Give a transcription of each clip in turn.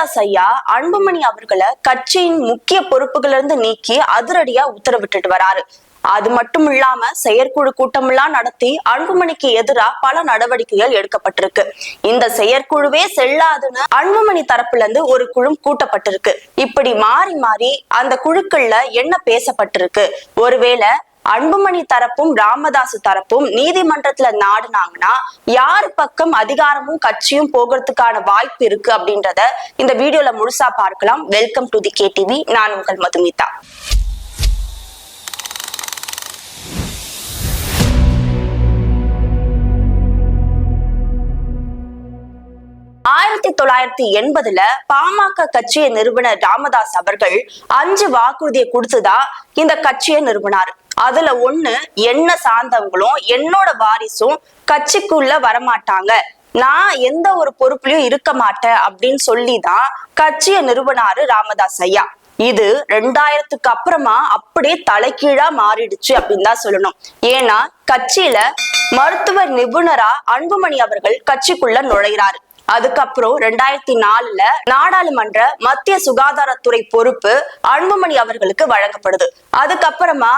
ராமதாஸ் ஐயா அன்புமணி அவர்களை கட்சியின் முக்கிய பொறுப்புகள் இருந்து நீக்கி அதிரடியா உத்தரவிட்டுட்டு வராரு. அது மட்டும் இல்லாம செயற்குழு கூட்டமெல்லாம் நடத்தி அன்புமணிக்கு எதிராக பல நடவடிக்கைகள் எடுக்கப்பட்டிருக்கு. இந்த செயற்குழுவே செல்லாதுன்னு அன்புமணி தரப்புல இருந்து ஒரு குழு கூட்டப்பட்டிருக்கு. இப்படி மாறி மாறி அந்த குழுக்கள்ல என்ன பேசப்பட்டிருக்கு? ஒருவேளை அன்புமணி தரப்பும் ராமதாஸ் தரப்பும் நீதிமன்றத்துல நாடுனாங்கன்னா யார் பக்கம் அதிகாரமும் கட்சியும் போகிறதுக்கான வாய்ப்பு இருக்கு அப்படின்றத இந்த வீடியோல முழுசா பார்க்கலாம். வெல்கம் டு தி கேடிவி நான் உங்கள் மதுமிதா. ஆயிரத்தி தொள்ளாயிரத்தி எண்பதுல பாமக கட்சியை நிறுவனர் ராமதாஸ் அவர்கள் அஞ்சு வாக்குறுதியை கொடுத்துதான் இந்த கட்சியை நிறுவனார். அதுல ஒண்ணு என்ன சார்ந்தவங்களும் என்னோட வாரிசும் கட்சிக்குள்ள வரமாட்டாங்க. நான் எந்த ஒரு பொறுப்புலயும் இருக்க மாட்டேன் அப்படின்னு சொல்லிதான் கட்சியை நிறுவனாரு ராமதாஸ் ஐயா. இது ரெண்டாயிரத்துக்கு அப்புறமா அப்படியே தலைகீழா மாறிடுச்சு அப்படின்னு தான் சொல்லணும். ஏன்னா கட்சியில மருத்துவ நிபுணரா அன்புமணி அவர்கள் கட்சிக்குள்ள நுழைகிறாரு அதுக்கப்புறம் ரெண்டாயிரத்தி நாலுல நாடாளுமன்ற மத்திய சுகாதாரத்துறை பொறுப்பு அன்புமணி அவர்களுக்கு வழங்கப்படுது. அதுக்கப்புறமா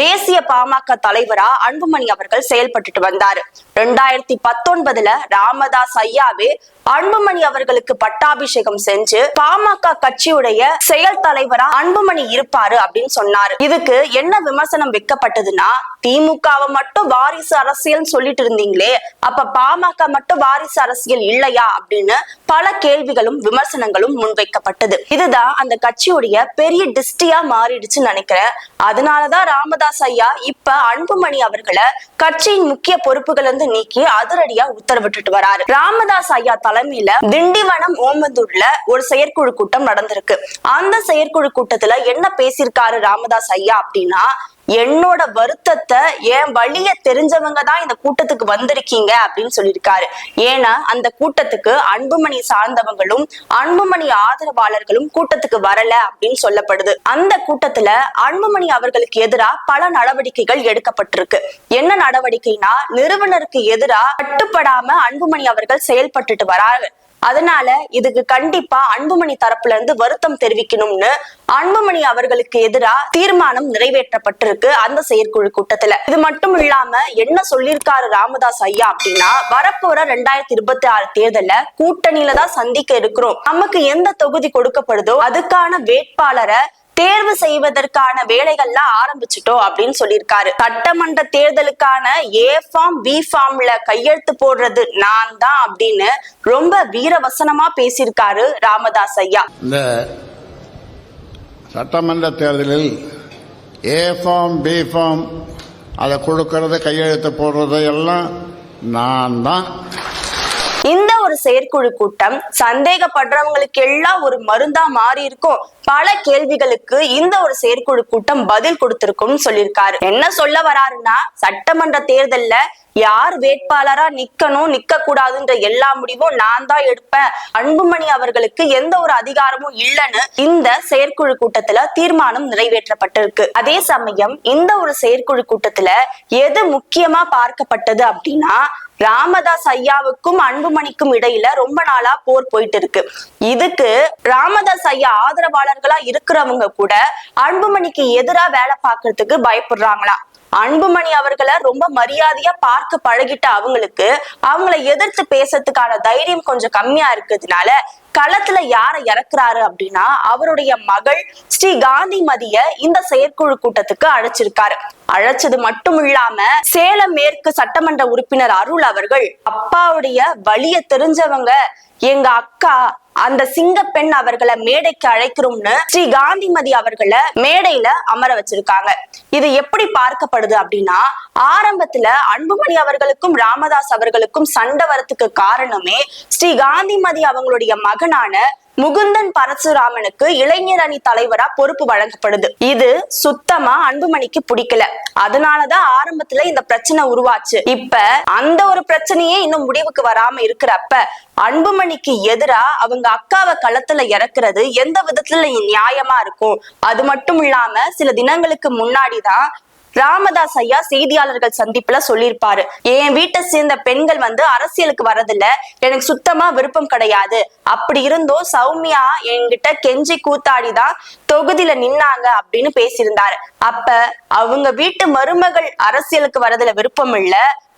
தேசிய பாமக தலைவரா அன்புமணி அவர்கள் செயல்பட்டுட்டு வந்தார். ரெண்டாயிரத்தி பத்தொன்பதுல ராமதாஸ் ஐயாவே அன்புமணி அவர்களுக்கு பட்டாபிஷேகம் செஞ்சு பாமக கட்சியுடைய செயல் தலைவரா அன்புமணி இருப்பாரு அப்படின்னு சொன்னாரு. இதுக்கு என்ன விமர்சனம் வைக்கப்பட்டதுன்னா திமுகவை மட்டும் வாரிசு அரசியல் சொல்லிட்டு இருந்தீங்களே அப்ப பாமக மட்டும் வாரிசு அரசியல் இல்லையா அப்படின்னு பல கேள்விகளும் விமர்சனங்களும் முன்வைக்கப்பட்டது. இதுதான் அந்த கட்சியுடைய பெரிய டிஸ்டியா மாறிடுச்சுன்னு நினைக்கிறேன். அதனாலதான் ராமதாஸ் ஐயா இப்ப அன்புமணி அவர்களை கட்சியின் முக்கிய பொறுப்புகள் இருந்து நீக்கி அதிரடியா உத்தரவிட்டுட்டு வராரு. ராமதாஸ் ஐயா தலைமையில திண்டிவனம் ஓமந்தூர்ல ஒரு செயற்குழு கூட்டம் நடந்திருக்கு. அந்த செயற்குழு கூட்டத்துல என்ன பேசியிருக்காரு ராமதாஸ் ஐயா அப்படின்னா என்னோட வருத்தத்தை என் வழிய தெரிஞ்சவங்க தான் இந்த கூட்டத்துக்கு வந்திருக்கீங்க அப்படின்னு சொல்லியிருக்காரு. ஏன்னா அந்த கூட்டத்துக்கு அன்புமணி சார்ந்தவங்களும் அன்புமணி ஆதரவாளர்களும் கூட்டத்துக்கு வரல அப்படின்னு சொல்லப்படுது. அந்த கூட்டத்துல அன்புமணி அவர்களுக்கு எதிராக பல நடவடிக்கைகள் எடுக்கப்பட்டிருக்கு. என்ன நடவடிக்கைனா நிறுவனருக்கு எதிராக கட்டுப்படாம அன்புமணி அவர்கள் செயல்பட்டுட்டு வராங்க. அதனால இதுக்கு கண்டிப்பா அன்புமணி தரப்புல இருந்து வருத்தம் தெரிவிக்கணும்னு அன்புமணி அவர்களுக்கு எதிராக தீர்மானம் நிறைவேற்றப்பட்டிருக்கு அந்த செயற்குழு கூட்டத்துல. இது மட்டும் இல்லாம என்ன சொல்லியிருக்காரு ராமதாஸ் ஐயா அப்படின்னா வரப்போற ரெண்டாயிரத்தி இருபத்தி ஆறு தேர்தல கூட்டணியில தான் சந்திக்க இருக்கிறோம். நமக்கு எந்த தொகுதி கொடுக்கப்படுதோ அதுக்கான வேட்பாளரை தேர்வு செய்வதற்கான வேலைகள்லாம் ஆரம்பிச்சிட்டோம் அப்படின்னு சொல்லியிருக்காரு. சட்டமன்ற தேர்தலுக்கான ஏ ஃபார்ம் பி ஃபார்ம்ல கையெழுத்து போடுறது நான் தான் அப்படின்னு ரொம்ப வீரவசனமா பேசியிருக்காரு ராமதாஸ் ஐயா. இந்த சட்டமன்ற தேர்தலில் ஏ ஃபார்ம் பி ஃபார்ம் அதை கொடுக்கறது கையெழுத்து போடுறது எல்லாம் நான் தான். ஒரு செயற்குழு கூட்டம். சந்தேகப்படுறவங்களுக்கு எல்லாம் ஒரு மருந்தா மாறி இருக்கும் பல கேள்விகளுக்கு இந்த ஒரு செயற்குழு கூட்டம் பதில் கொடுத்திருக்கும்னு சொல்லியிருக்காரு. என்ன சொல்ல வராருன்னா சட்டமன்ற தேர்தல்ல யார் வேட்பாளரா நிக்கணும் நிக்க கூடாதுன்ற எல்லா முடிவும் நான் தான் எடுப்பேன். அன்புமணி அவர்களுக்கு எந்த ஒரு அதிகாரமும் இல்லைன்னு இந்த செயற்குழு கூட்டத்துல தீர்மானம் நிறைவேற்றப்பட்டிருக்கு. அதே சமயம் இந்த ஒரு செயற்குழு கூட்டத்துல எது முக்கியமா பார்க்கப்பட்டது அப்படின்னா ராமதாஸ் ஐயாவுக்கும் அன்புமணிக்கும் இடையில ரொம்ப நாளா போர் போயிட்டு இருக்கு இதுக்கு ராமதாஸ் ஐயா ஆதரவாளர்களா இருக்கிறவங்க கூட அன்புமணிக்கு எதிரா வேலை பார்க்கறதுக்கு பயப்படுறாங்களா? அன்புமணி அவர்களை ரொம்ப மரியாதையா பார்க்க பழகிட்ட அவங்களுக்கு அவங்கள எதிர்த்து பேசுறதுக்கான தைரியம் கொஞ்சம் கம்மியா இருக்கிறதுனால களத்துல யார இறக்குறாரு அப்படின்னா அவருடைய மகள் ஸ்ரீ காந்திமதிய இந்த செயற்குழு கூட்டத்துக்கு அழைச்சிருக்காரு. அழைச்சது மட்டும் இல்லாம சேலம் மேற்கு சட்டமன்ற உறுப்பினர் அருள் அவர்கள் அப்பாவுடைய வழிய தெரிஞ்சவங்க எங்க அக்கா அந்த சிங்க பெண் அவர்களை மேடைக்கு அழைக்கிறோம்னு ஸ்ரீ காந்திமதி அவர்களை மேடையில அமர வச்சிருக்காங்க. இது எப்படி பார்க்கப்படுது அப்படின்னா ஆரம்பத்துல அன்புமணி அவர்களுக்கும் ராமதாஸ் அவர்களுக்கும் சண்டை வரத்துக்கு காரணமே ஸ்ரீ காந்திமதி அவங்களுடைய மகனான முகுந்தன் பரசுராமனுக்கு இளைஞர் அணி தலைவரா பொறுப்பு வழங்கப்படுது. இது சுத்தமா அன்புமணிக்கு பிடிக்கல. அதனாலதான் ஆரம்பத்துல இந்த பிரச்சனை உருவாச்சு. இப்ப அந்த ஒரு பிரச்சனையே இன்னும் முடிவுக்கு வராம இருக்கிறப்ப அன்புமணிக்கு எதிரா அவங்க அக்காவை களத்துல இறக்குறது எந்த விதத்துல நியாயமா இருக்கும்? அது மட்டும் இல்லாம சில தினங்களுக்கு முன்னாடிதான் ராமதாஸ் ஐயா செய்தியாளர்கள் சந்திப்புல சொல்லியிருப்பாரு. என் வீட்டை சேர்ந்த பெண்கள் வந்து அரசியலுக்கு வரதில்ல. எனக்கு சுத்தமா விருப்பம் கிடையாது. அப்படி இருந்தும். சௌமியா என்கிட்ட கெஞ்சி கூத்தாடிதான். தொகுதியில நின்னாங்க அப்படின்னு பேசியிருந்தாரு. அப்ப அவங்க வீட்டு மருமகள் அரசியலுக்கு வரதுல விருப்பம் இல்ல.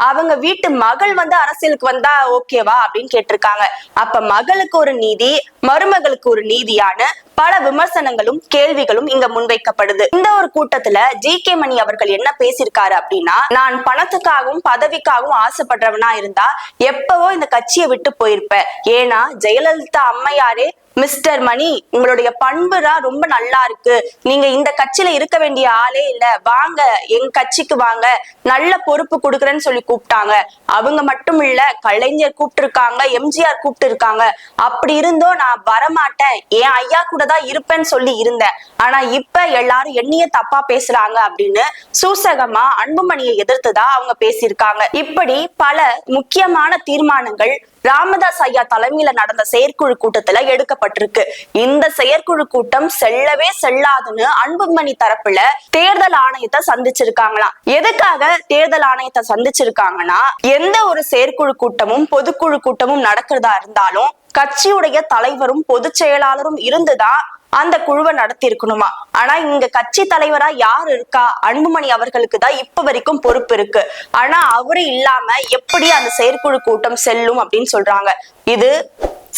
அவங்க வீட்டு மகள் வந்து அரசியலுக்கு வந்தா ஓகேவா அப்படின்னு கேட்டிருக்காங்க. அப்ப மகளுக்கு ஒரு நீதி மருமகளுக்கு ஒரு நீதியான பல விமர்சனங்களும் கேள்விகளும் இங்க முன்வைக்கப்படுது. இந்த ஒரு கூட்டத்துல ஜி கே மணி அவர்கள் என்ன பேசியிருக்காரு அப்படின்னா நான் பணத்துக்காகவும் பதவிக்காகவும் ஆசைப்படுறவனா இருந்தா எப்பவோ இந்த கட்சியை விட்டு போயிருப்பேன். ஏன்னா ஜெயலலிதா அம்மையாரே மிஸ்டர் மணி உங்களுடைய பண்புரா ரொம்ப நல்லா இருக்கு. நீங்க இந்த கட்சியில இருக்க வேண்டிய ஆளே இல்ல. வாங்க எங்க கட்சிக்கு வாங்க. நல்ல பொறுப்பு கொடுக்குறேன்னு சொல்லி கூப்பிட்டாங்க. அவங்க மட்டும் இல்ல கலைஞர் கூப்பிட்டு இருக்காங்க எம்ஜிஆர் கூப்பிட்டு இருக்காங்க அப்படி இருந்தும் நான் வரமாட்டேன். என் ஐயா கூட தான் இருப்பேன்னு சொல்லி இருந்தேன். ஆனா இப்ப எல்லாரும் என்னைய தப்பா பேசுறாங்க அப்படின்னு சூசகமா அன்புமணியை எதிர்த்துதான் அவங்க பேசியிருக்காங்க. இப்படி பல முக்கியமான தீர்மானங்கள் ராமதாஸ் ஐயா தலைமையில நடந்த செயற்குழு கூட்டத்துல எடுக்கப்பட்டிருக்கு. இந்த செயற்குழு கூட்டம் செல்லவே செல்லாதுன்னு அன்புமணி தரப்புல தேர்தல் ஆணையத்தை சந்திச்சிருக்காங்களாம். எதுக்காக தேர்தல் ஆணையத்தை சந்திச்சிருக்காங்கன்னா எந்த ஒரு செயற்குழு கூட்டமும் பொதுக்குழு கூட்டமும் நடக்கிறதா இருந்தாலும் கட்சியுடைய தலைவரும் பொதுச் செயலாளரும் இருந்துதான் அந்த குழுவை நடத்தி இருக்கணுமா ஆனா இங்க கட்சி தலைவரா யார் இருக்கா? அன்புமணி அவர்களுக்கு தான் இப்ப வரைக்கும் பொறுப்பு இருக்கு. ஆனா அவரு இல்லாம எப்படி அந்த செயற்குழு கூட்டம் செல்லும் அப்படின்னு சொல்றாங்க. இது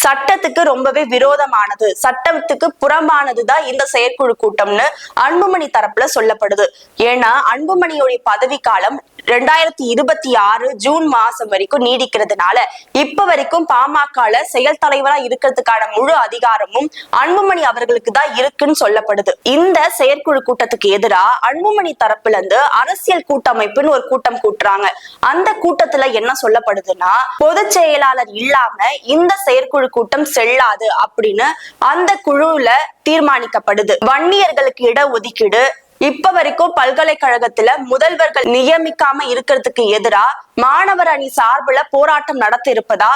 சட்டத்துக்கு ரொம்பவே விரோதமானது. சட்டத்துக்கு புறம்பானதுதான் இந்த செயற்குழு கூட்டம்னு அன்புமணி தரப்புல சொல்லப்படுது. ஏன்னா அன்புமணியுடைய பதவி காலம் ரெண்டாயிரத்தி இருபத்தி ஆறு ஜூன் மாசம் வரைக்கும் நீடிக்கிறதுனால இப்ப வரைக்கும் பாமகல செயல் தலைவரா இருக்கிறதுக்கான முழு அதிகாரமும் அன்புமணி அவர்களுக்கு தான் இருக்குன்னு சொல்லப்படுது. இந்த செயற்குழு கூட்டத்துக்கு எதிரா அன்புமணி தரப்புல இருந்து அரசியல் கூட்டமைப்புன்னு ஒரு கூட்டம் கூட்டுறாங்க. அந்த கூட்டத்துல என்ன சொல்லப்படுதுன்னா பொதுச் செயலாளர் இல்லாம இந்த செயற்குழு கூட்டம் செல்லாது அப்படின்னு அந்த குழுல தீர்மானிக்கப்படுது. வன்னியர்களுக்கு இட ஒதுக்கீடு இப்ப வரைக்கும் பல்கலைக்கழகத்துல முதல்வர்கள் நியமிக்காம இருக்கிறதுக்கு எதிரா மாணவர் அணி சார்புல போராட்டம் நடத்த இருப்பதா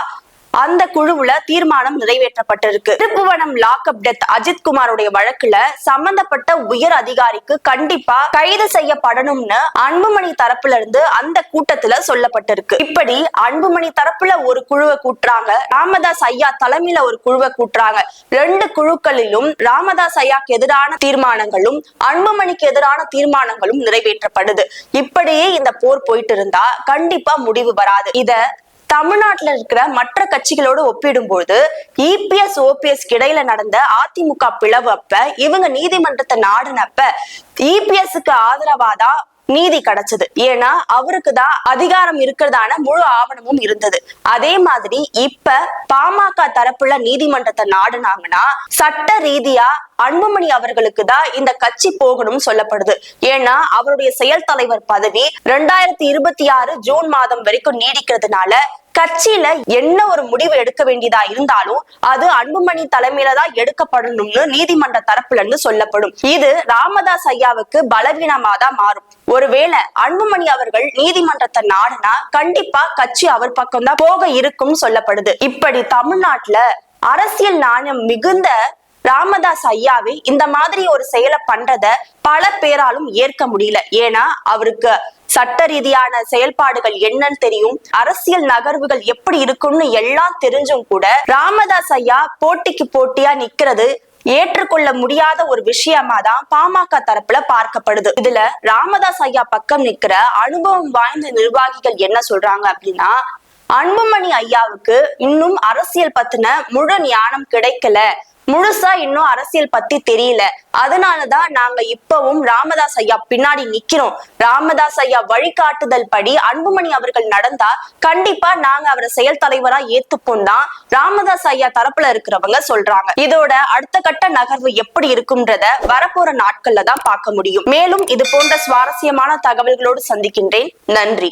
அந்த குழுவுல தீர்மானம் நிறைவேற்றப்பட்டிருக்கு. திருப்புவனம் லாக்அப் டெத் அஜித் குமாருடைய வழக்குல சம்பந்தப்பட்ட உயர் அதிகாரிக்கு கண்டிப்பா கைது செய்யப்படணும்னு அன்புமணி தரப்புல இருந்து அந்த கூட்டத்துல சொல்லப்பட்டிருக்கு. இப்படி அன்புமணி தரப்புல ஒரு குழுவை கூட்டுறாங்க ராமதாஸ் ஐயா தலைமையில ஒரு குழுவை கூட்டுறாங்க. ரெண்டு குழுக்களிலும் ராமதாஸ் ஐயாக்கு எதிரான தீர்மானங்களும் அன்புமணிக்கு எதிரான தீர்மானங்களும் நிறைவேற்றப்படுது. இப்படியே இந்த போர் போயிட்டு இருந்தா கண்டிப்பா முடிவு வராது. இத தமிழ்நாட்டில் இருக்கிற மற்ற கட்சிகளோடு ஒப்பிடும்போது இபிஎஸ் ஓபிஎஸ் இடையில நடந்த அதிமுக பிளவு அப்ப இவங்க நீதிமன்றத்தை நாடுனப்ப இபிஎஸ்க்கு ஆதரவாதான் நீதி கிடைச்சது. ஏன்னா அவருக்கு தான் அதிகாரம் இருக்கிறதான முழு ஆவணமும் இருந்தது. அதே மாதிரி இப்ப பாமக தரப்புல நீதிமன்றத்தை நாடுனாங்கன்னா சட்ட ரீதியா அன்புமணி அவர்களுக்கு தான் இந்த கட்சி போகணும்னு சொல்லப்படுது. ஏன்னா அவருடைய செயல் தலைவர் பதவி ரெண்டாயிரத்தி இருபத்தி ஆறு ஜூன் மாதம் வரைக்கும் நீடிக்கிறதுனால கட்சியில என்ன ஒரு முடிவு எடுக்க வேண்டியதா இருந்தாலும் அது அன்புமணி தலைமையில தான் எடுக்கப்படணும்னு நீதிமன்ற தரப்புல இருந்து சொல்லப்படும். இது ராமதாஸ் ஐயாவுக்கு பலவீனமா தான் மாறும். ஒருவேளை அன்புமணி அவர்கள் நீதிமன்றத்தை நாடுனா கண்டிப்பா கட்சி அவர் பக்கம் தான் போக இருக்கும்னு சொல்லப்படுது. இப்படி தமிழ்நாட்டுல அரசியல் நாணயம் மிகுந்த ராமதாஸ் ஐயாவே இந்த மாதிரி ஒரு செயலை பண்றத பல பேராலும் ஏற்க முடியல. ஏன்னா அவருக்கு சட்ட ரீதியான செயல்பாடுகள் என்னன்னு தெரியும். அரசியல் நகர்வுகள் எப்படி இருக்கும்னு எல்லாம் தெரிஞ்சும் கூட ராமதாஸ் ஐயா போட்டிக்கு போட்டியா நிக்கிறது ஏற்றுக்கொள்ள முடியாத ஒரு விஷயமா தான் பாமக தரப்புல பார்க்கப்படுது. இதுல ராமதாஸ் ஐயா பக்கம் நிக்கிற அனுபவம் வாய்ந்த நிர்வாகிகள் என்ன சொல்றாங்க அப்படின்னா அன்புமணி ஐயாவுக்கு இன்னும் அரசியல் பத்தின முழு ஞானம் கிடைக்கல. முழுசா இன்னும் அரசியல் பத்தி தெரியல. அதனாலதான் நாங்க இப்பவும் ராமதாஸ் ஐயா பின்னாடி நிக்கிறோம். ராமதாஸ் ஐயா வழிகாட்டுதல் படி அன்புமணி அவர்கள் நடந்தா கண்டிப்பா நாங்க அவரை செயல் தலைவரா ஏத்துப்போம் தான் ராமதாஸ் ஐயா தரப்புல இருக்கிறவங்க சொல்றாங்க. இதோட அடுத்த கட்ட நகர்வு எப்படி இருக்கும்ன்றத வரப்போற நாட்கள்ல தான் பார்க்க முடியும். மேலும் இது போன்ற சுவாரஸ்யமான தகவல்களோடு சந்திக்கின்றேன். நன்றி.